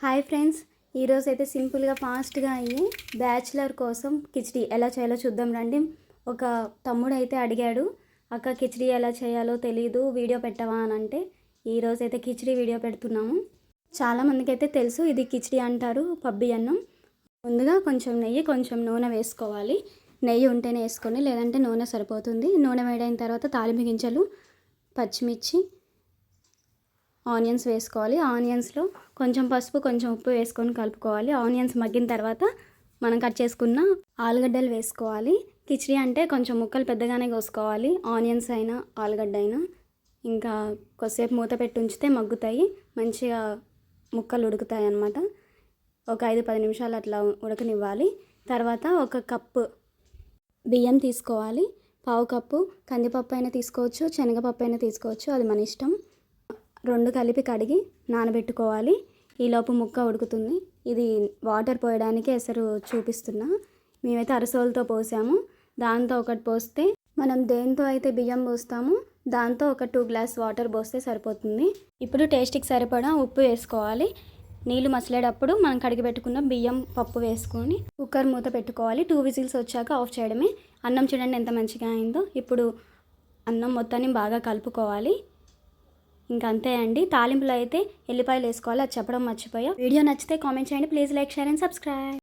Hi friends ఈరోజు అయితే సింపుల్గా ఫాస్ట్గా అయ్యి బ్యాచిలర్ కోసం కిచిడి ఎలా చేయాలో చూద్దాం రండి. ఒక తమ్ముడు అయితే అడిగాడు అక్క కిచిడి ఎలా చేయాలో తెలీదు వీడియో పెట్టవా? అని అంటే ఈరోజు అయితే కిచిడి వీడియో పెడుతున్నాము. చాలామందికి అయితే తెలుసు ఇది కిచిడి అంటారు పబ్బి అన్నం. ముందుగా కొంచెం నెయ్యి కొంచెం నూనె వేసుకోవాలి. నెయ్యి ఉంటేనే వేసుకొని లేదంటే నూనె సరిపోతుంది. నూనె వేడైన తర్వాత తాలింపు గింజలు పచ్చిమిర్చి ఆనియన్స్ వేసుకోవాలి. ఆనియన్స్లో కొంచెం పసుపు కొంచెం ఉప్పు వేసుకొని కలుపుకోవాలి. ఆనియన్స్ మగ్గిన తర్వాత మనం కట్ చేసుకున్న ఆలుగడ్డలు వేసుకోవాలి. కిచిడి అంటే కొంచెం ముక్కలు పెద్దగానే కోసుకోవాలి. ఆనియన్స్ అయినా ఆలుగడ్డ అయినా ఇంకా కొద్దిసేపు మూత పెట్టి ఉంచితే మగ్గుతాయి. మంచిగా ముక్కలు ఉడుకుతాయి అన్నమాట. ఒక ఐదు పది నిమిషాలు అట్లా ఉడకనివ్వాలి. తర్వాత ఒక కప్పు బియ్యం తీసుకోవాలి. పావు కప్పు కందిపప్పు అయినా తీసుకోవచ్చు శనగపప్పు అయినా తీసుకోవచ్చు. అది మన ఇష్టం. రెండు కలిపి కడిగి నానబెట్టుకోవాలి. ఈలోపు ముక్క ఉడుకుతుంది. ఇది వాటర్ పోయడానికి ఎసరు చూపిస్తున్నా. మేమైతే అరసోలతో పోసాము. దాంతో ఒకటి పోస్తే మనం దేంతో అయితే బియ్యం పోస్తామో దాంతో ఒక టూ గ్లాస్ వాటర్ పోస్తే సరిపోతుంది. ఇప్పుడు టేస్ట్కి సరిపడా ఉప్పు వేసుకోవాలి. నీళ్ళు మసలేటప్పుడు మనం కడిగి పెట్టుకున్న బియ్యం పప్పు వేసుకొని కుక్కర్ మూత పెట్టుకోవాలి. టూ విజిల్స్ వచ్చాక ఆఫ్ చేయడమే. అన్నం చూడండి ఎంత మంచిగా అయిందో. ఇప్పుడు అన్నం మొత్తాన్ని బాగా కలుపుకోవాలి. ఇంకా అంతే అండి. తాలింపులో అయితే ఎల్లిపాయలు వేసుకోవాలి. అది చెప్పడం మర్చిపోయా. వీడియో నచ్చితే కామెంట్ చేయండి. Please like share and subscribe.